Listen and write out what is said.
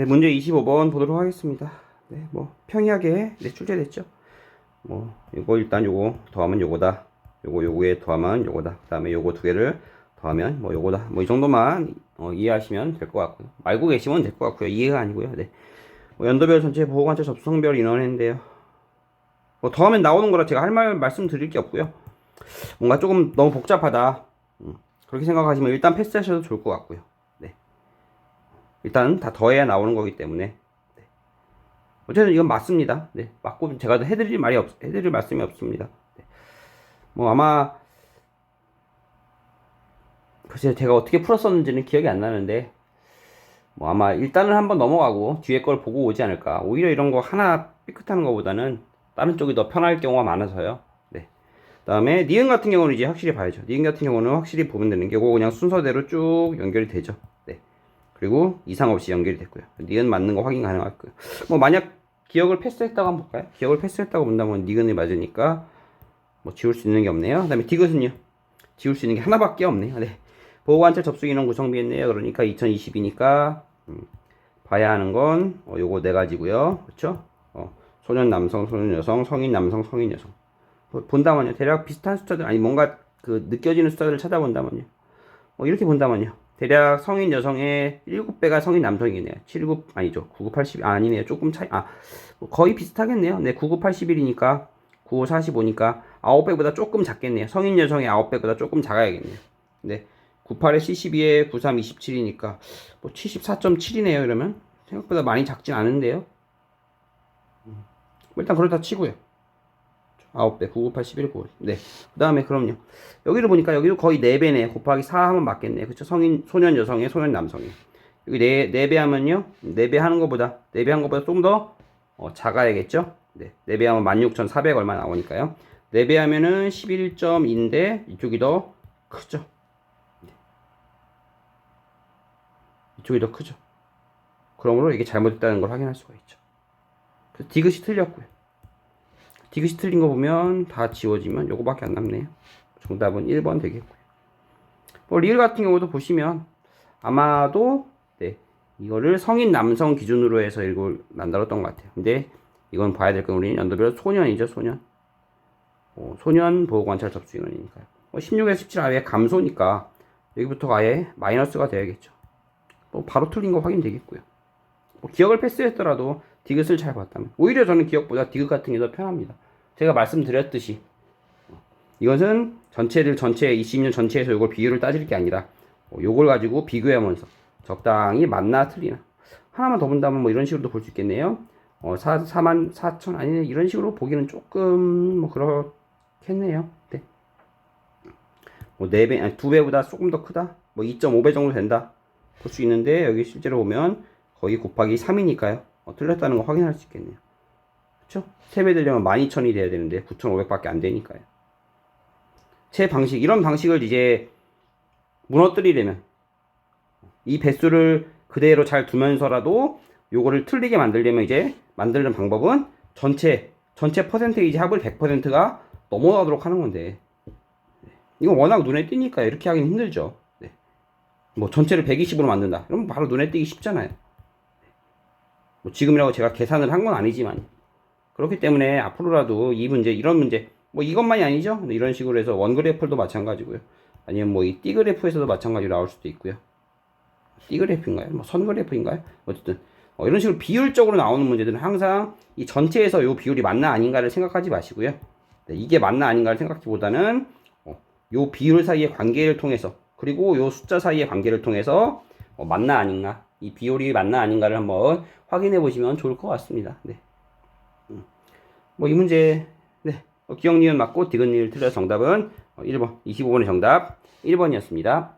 네, 문제 25번 보도록 하겠습니다. 네, 뭐 평이하게 네, 출제됐죠. 뭐 이거 일단 요거 더하면 요거다. 요거 요거에 더하면 요거다. 그다음에 요거 두 개를 더하면 뭐 요거다. 뭐 이 정도만 어, 이해하시면 될 것 같고요. 알고 계시면 될 것 같고요. 이해가 아니고요. 네. 뭐 연도별 전체 보호관찰 접수성별 인원인데요. 뭐 더하면 나오는 거라 제가 할 말 말씀드릴 게 없고요. 뭔가 조금 너무 복잡하다. 음, 그렇게 생각하시면 일단 패스하셔도 좋을 것 같고요. 네. 일단 다 더해야 나오는 거기 때문에 네. 어쨌든 이건 맞습니다. 네. 맞고 제가 해드릴 말이 없, 해드릴 말씀이 없습니다. 네. 뭐 아마 글쎄 제가 어떻게 풀었었는지는 기억이 안 나는데 뭐 아마 일단은 한번 넘어가고 뒤에 걸 보고 오지 않을까. 오히려 이런 거 하나 삐끗하는 것보다는 다른 쪽이 더 편할 경우가 많아서요. 네. 그다음에 니은 같은 경우는 이제 확실히 봐야죠. 니은 같은 경우는 확실히 보면 되는 게 그거 그냥 순서대로 쭉 연결이 되죠. 네. 그리고 이상 없이 연결이 됐고요. 니은 맞는 거 확인 가능하고요. 뭐 만약 기억을 패스했다고 한번 볼까요? 기억을 패스했다고 본다면 니은이 맞으니까 뭐 지울 수 있는 게 없네요. 그다음에 디귿은요. 지울 수 있는 게 하나밖에 없네요. 네. 보호관찰 접수 인원 구성비했네요. 그러니까 2020이니까 음, 봐야 하는 건 어, 요거 네 가지고요. 그렇죠? 어, 소년 남성, 소년 여성, 성인 남성, 성인 여성. 뭐, 본다면요. 대략 비슷한 숫자들 아니 뭔가 그 느껴지는 숫자들을 찾아본다면요. 뭐 이렇게 본다면요. 대략 성인 여성의 7배가 성인 남성이네요. 79 아니죠. 99 80 아, 아니네요. 조금 차이 아뭐 거의 비슷하겠네요. 네, 99 81이니까 95 45니까 9배보다 조금 작겠네요. 성인 여성의 9배보다 조금 작아야겠네요. 네. 98에 72에 93 27이니까 뭐 74.7이네요. 이러면 생각보다 많이 작진 않은데요. 음, 뭐 일단 그렇다 치고요. 9배 99 81 9 네. 그 다음에 그럼요. 여기를 보니까 여기도 거의 4배네. 곱하기 4 하면 맞겠네. 그렇죠? 성인 소년 여성의 소년 남성의. 여기 4, 4배 하면요. 4배 하는 것보다 4배 한 것보다 좀 더 어, 작아야겠죠? 네. 4배 하면 16,400 얼마 나오니까요. 4배 하면은 11.2인데 이쪽이 더 크죠. 이쪽이 더 크죠. 그러므로 이게 잘못됐다는 걸 확인할 수가 있죠. 디귿이 틀렸고요. 디귿이 틀린 거 보면 다 지워지면 요거밖에 안 남네요. 정답은 1번 되겠고요. 뭐 리을 같은 경우도 보시면 아마도 네, 이거를 성인 남성 기준으로 해서 이걸 만들었던 것 같아요. 근데 이건 봐야 될 건 우리는 연도별 소년이죠, 소년. 어, 소년 보호관찰 접수 인원이니까요. 어, 16에서 17 아예 감소니까 여기부터가 아예 마이너스가 돼야겠죠. 뭐 바로 틀린 거 확인되겠고요. 뭐 기억을 패스했더라도 디귿을 잘 봤다면 오히려 저는 기억보다 디귿 같은 게 더 편합니다. 제가 말씀드렸듯이 이것은 전체를 전체 20년 전체에서 이걸 비율을 따질 게 아니라 어, 요걸 가지고 비교하면서 적당히 맞나 틀리나 하나만 더 본다면 뭐 이런 식으로도 볼 수 있겠네요. 어, 4, 4만 4천 아니 이런 식으로 보기는 조금 뭐 그렇겠네요. 네. 뭐 4배 아니 2배보다 조금 더 크다. 뭐 2.5배 정도 된다. 볼 수 있는데 여기 실제로 보면 거의 곱하기 3이니까요. 어, 틀렸다는 거 확인할 수 있겠네요. 그쵸? 3배 되려면 12,000이 돼야 되는데 9,500밖에 안 되니까요. 제 방식, 이런 방식을 이제 무너뜨리려면 이 배수를 그대로 잘 두면서라도 요거를 틀리게 만들려면 이제 만드는 방법은 전체 전체 퍼센테이지 합을 100%가 넘어가도록 하는 건데 이건 워낙 눈에 띄니까 이렇게 하기는 힘들죠. 네. 뭐 전체를 120으로 만든다. 그럼 바로 눈에 띄기 쉽잖아요. 뭐 지금이라고 제가 계산을 한 건 아니지만 그렇기 때문에 앞으로라도 이 문제 이런 문제 뭐 이것만이 아니죠. 이런 식으로 해서 원 그래프도 마찬가지고요. 아니면 뭐 이 띠 그래프에서도 마찬가지로 나올 수도 있고요. 띠 그래프인가요? 뭐 선 그래프인가요? 어쨌든 어, 이런 식으로 비율적으로 나오는 문제들은 항상 이 전체에서 요 비율이 맞나 아닌가를 생각하지 마시고요. 네, 이게 맞나 아닌가를 생각하기보다는 어, 요 비율 사이의 관계를 통해서 그리고 요 숫자 사이의 관계를 통해서 어, 맞나 아닌가 이 비율이 맞나 아닌가를 한번 확인해 보시면 좋을 것 같습니다. 네. 뭐 이 문제 네. 어, 기억 니은 맞고 디귿 니을 틀려 정답은 어, 1번 25번의 정답 1번이었습니다.